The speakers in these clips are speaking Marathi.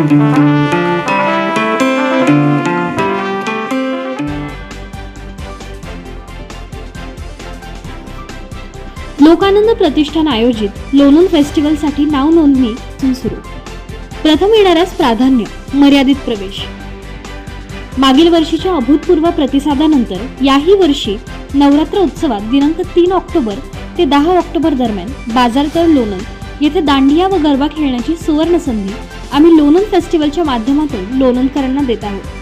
लोकानंद प्रतिष्ठान आयोजित लोणंद फेस्टिवलसाठी नाव नोंदणी सुरू. प्रथम येणाऱ्यास प्राधान्य मर्यादित प्रवेश. मागील वर्षीच्या अभूतपूर्व प्रतिसादानंतर याही वर्षी नवरात्र उत्सवात दिनांक तीन ऑक्टोबर ते दहा ऑक्टोबर दरम्यान बाजारतळ लोणंद येथे दांडिया व गरबा खेळण्याची सुवर्ण संधी आम्ही लोणंद फेस्टिवलच्या माध्यमातून लोणंदकरांना देत आहोत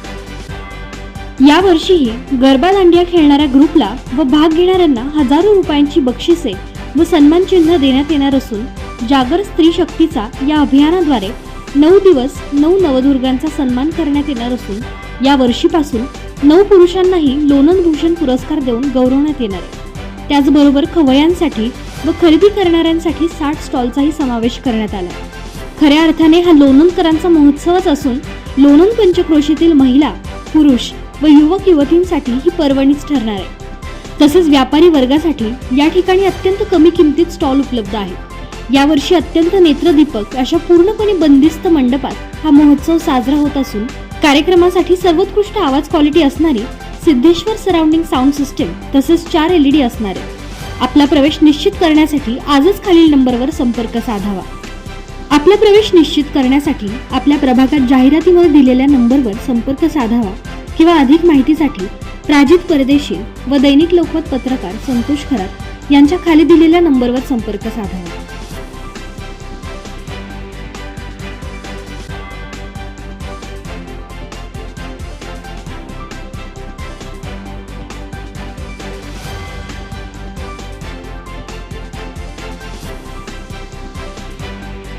यावर्षीही गरबा दांडिया खेळणाऱ्या ग्रुपला व भाग घेणाऱ्यांना हजारो रुपयांची बक्षिसे व सन्मान चिन्ह देण्यात येणार असून जागर स्त्री शक्तीचा या अभियानाद्वारे नऊ दिवस नऊ नवदुर्गांचा सन्मान करण्यात येणार असून या वर्षीपासून नऊ पुरुषांनाही लोणंद भूषण पुरस्कार देऊन गौरवण्यात येणार आहे त्याचबरोबर खवयांसाठी व खरेदी करणाऱ्यांसाठी साठ स्टॉलचाही समावेश करण्यात आला आहे. खऱ्या अर्थाने हा लोणंदकरांचा महोत्सवच असून लोणंद पंचक्रोशीतील महिला पुरुष व युवक युवतींसाठी ही पर्वणीच ठरणार आहे. तसेच व्यापारी वर्गासाठी या ठिकाणी अत्यंत कमी किमतीत स्टॉल उपलब्ध आहे. यावर्षी अत्यंत नेत्रदीपक अशा पूर्णपणे बंदिस्त मंडपात हा महोत्सव साजरा होत असून कार्यक्रमासाठी सर्वोत्कृष्ट आवाज क्वालिटी असणारी सिद्धेश्वर सराउंडिंग साऊंड सिस्टीम तसेच चार एलईडी असणारे. आपला प्रवेश निश्चित करण्यासाठी आजच खालील नंबरवर संपर्क साधावा. आपला प्रवेश निश्चित करण्यासाठी आपल्या प्रभागात जाहिरातीवर दिलेल्या नंबरवर संपर्क साधावा किंवा अधिक माहितीसाठी प्राजित परदेशी व दैनिक लोकमत पत्रकार संतोष खरात यांच्या खाली दिलेल्या नंबरवर संपर्क साधावा.